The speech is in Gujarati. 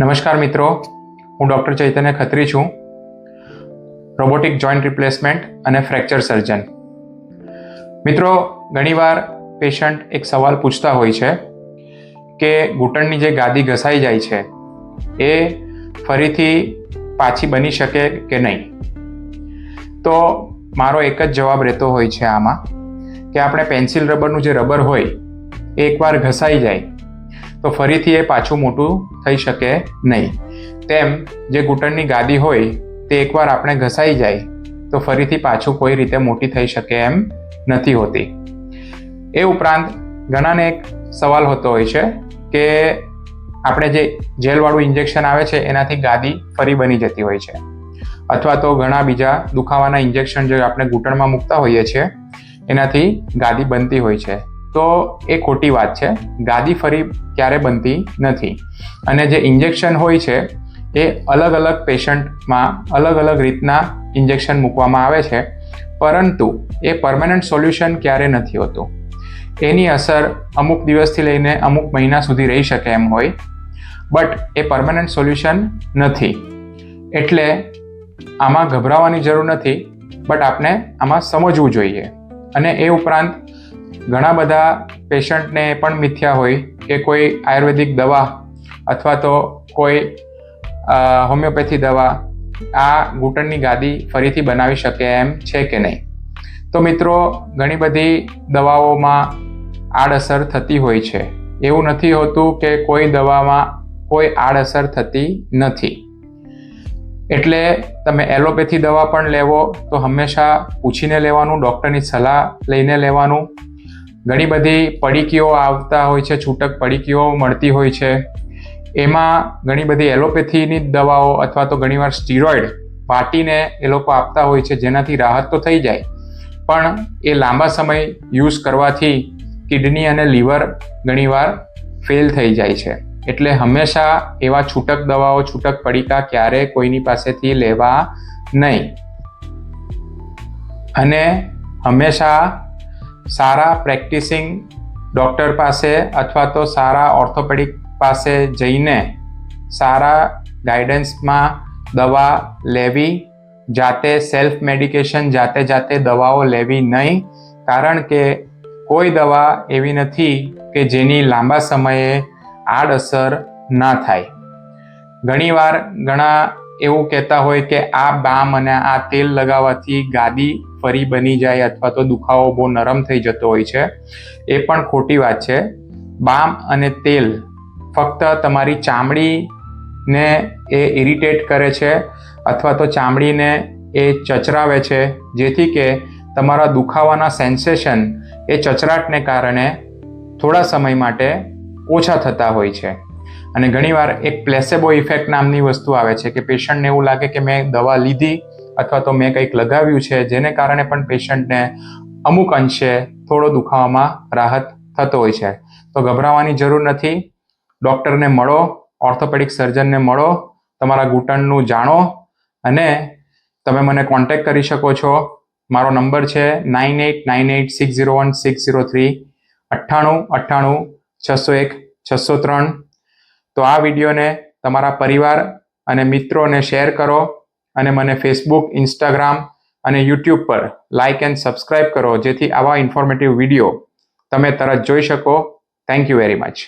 નમસ્કાર મિત્રો, હું ડૉક્ટર ચૈતન્ય ખત્રી છું, રોબોટિક જોઈન્ટ રિપ્લેસમેન્ટ અને ફ્રેક્ચર સર્જન. મિત્રો, ઘણીવાર પેશન્ટ એક સવાલ પૂછતા હોય છે કે ઘૂંટણની જે ગાદી ઘસાઈ જાય છે, એ ફરીથી પાછી બની શકે કે નહીં? તો મારો એક જ જવાબ રહેતો હોય છે આમાં કે આપણે પેન્સિલ રબરનું જે રબર હોય, એ એકવાર ઘસાઈ જાય તો ફરીથી એ પાછું મોટું થઈ શકે નહીં. તેમ જે ઘૂંટણની ગાદી હોય, તે એકવાર આપણે ઘસાઈ જાય, તો ફરીથી પાછું કોઈ રીતે મોટી થઈ શકે એમ નથી હોતી. એ ઉપરાંત ઘણાને એક સવાલ હોતો હોય છે કે આપણે જે જેલવાળું ઇન્જેક્શન આવે છે, એનાથી ગાદી ફરી બની જતી હોય છે. અથવા તો ઘણા બીજા દુખાવાના ઇન્જેક્શન જે આપણે ઘૂંટણમાં મૂકતા હોઈએ છીએ, એનાથી ગાદી બનતી હોય છે. તો એ ખોટી વાત છે. ગાદી ફરી ક્યારે બનતી નથી. અને જે ઇન્જેક્શન હોય છે, એ અલગ અલગ પેશન્ટમાં અલગ અલગ રીતના ઇન્જેક્શન મૂકવામાં આવે છે. પરંતુ એ પરમેનન્ટ સોલ્યુશન ક્યારે નથી હોતું. એની અસર અમુક દિવસથી લઈને અમુક મહિના સુધી રહી શકે એમ હોય. બટ એ પરમેનન્ટ સોલ્યુશન નથી. એટલે આમાં ગભરાવાની જરૂર નથી. બટ આપણે આમાં સમજવું જોઈએ. અને એ ઉપરાંત ઘણા બધા પેશન્ટને પણ મિથ્યા હોય કે કોઈ આયુર્વેદિક દવા અથવા તો કોઈ હોમિયોપેથી દવા આ ઘૂંટણની ગાદી ફરીથી બનાવી શકે એમ છે કે નહીં. તો મિત્રો, ઘણી બધી દવાઓમાં આડઅસર થતી હોય છે. એવું નથી હોતું કે કોઈ દવામાં કોઈ આડઅસર થતી નથી. એટલે તમે એલોપેથી દવા પણ લેવો તો હંમેશા પૂછીને લેવાનું, ડૉક્ટરની સલાહ લઈને લેવાનું. ઘણી બધી પડીકીઓ આવતા હોય છે, છૂટક પડીકીઓ મળતી હોય છે. એમાં ઘણી બધી એલોપેથીની દવાઓ અથવા તો ઘણીવાર સ્ટીરોઇડ વાટીને એ લોકો આપતા હોય છે, જેનાથી રાહત તો થઈ જાય. પણ એ લાંબા સમય યુઝ કરવાથી કિડની અને લીવર ઘણીવાર ફેલ થઈ જાય છે. એટલે હંમેશા એવા છૂટક દવાઓ, છૂટક પડીકા ક્યારે કોઈની પાસેથી લેવા નહીં. અને હંમેશા સારા પ્રેક્ટિસિંગ ડૉક્ટર પાસે અથવા તો સારા ઓર્થોપેડિક પાસે જઈને સારા ગાઈડન્સમાં દવા લેવી, જાતે સેલ્ફ મેડિકેશન, જાતે જાતે દવાઓ લેવી નહીં. કારણ કે કોઈ દવા એવી નથી કે જેની લાંબા સમયે આડઅસર ના થાય. ઘણીવાર ઘણા એવું કહેતા હોય કે આ બામ અને આ તેલ લગાવવાથી ગાદી ફરી બની જાય અથવા તો દુખાવો બહુ નરમ થઈ જતો હોય છે, એ પણ ખોટી વાત છે. બામ અને તેલ ફક્ત તમારી ચામડીને એ ઇરિટેટ કરે છે અથવા તો ચામડીને એ ચચરાવે છે, જેથી કે તમારા દુખાવાના સેન્સેશન એ ચચરાટને કારણે થોડા સમય માટે ઓછા થતા હોય છે. અને ઘણીવાર એક પ્લેસેબો ઇફેક્ટ નામની વસ્તુ આવે છે કે પેશન્ટને એવું લાગે કે મેં દવા લીધી અથવા તો મેં કંઈક લગાવ્યું છે, જેને કારણે પણ પેશન્ટને અમુક અંશે થોડો દુખાવામાં રાહત થતો હોય છે. તો ગભરાવાની જરૂર નથી. ડૉક્ટરને મળો, ઓર્થોપેડિક સર્જનને મળો, તમારા ઘૂંટણનું જાણો અને તમે મને કોન્ટેક્ટ કરી શકો છો. મારો નંબર છે nine eight nine eight, six zero one, six zero three, અઠ્ઠાણું અઠ્ઠાણું, છસો એક, છસો ત્રણ. તો આ વિડીયોને તમારા પરિવાર અને મિત્રોને શેર કરો. અને મને ફેસબુક ઇન્સ્ટાગ્રામ અને યુટ્યુબ પર લાઇક એન્ડ સબસ્ક્રાઇબ કરો, જેથી આવા ઇન્ફોર્મેટિવ વીડિયો તમે તરત જોઈ શકો. Thank you very much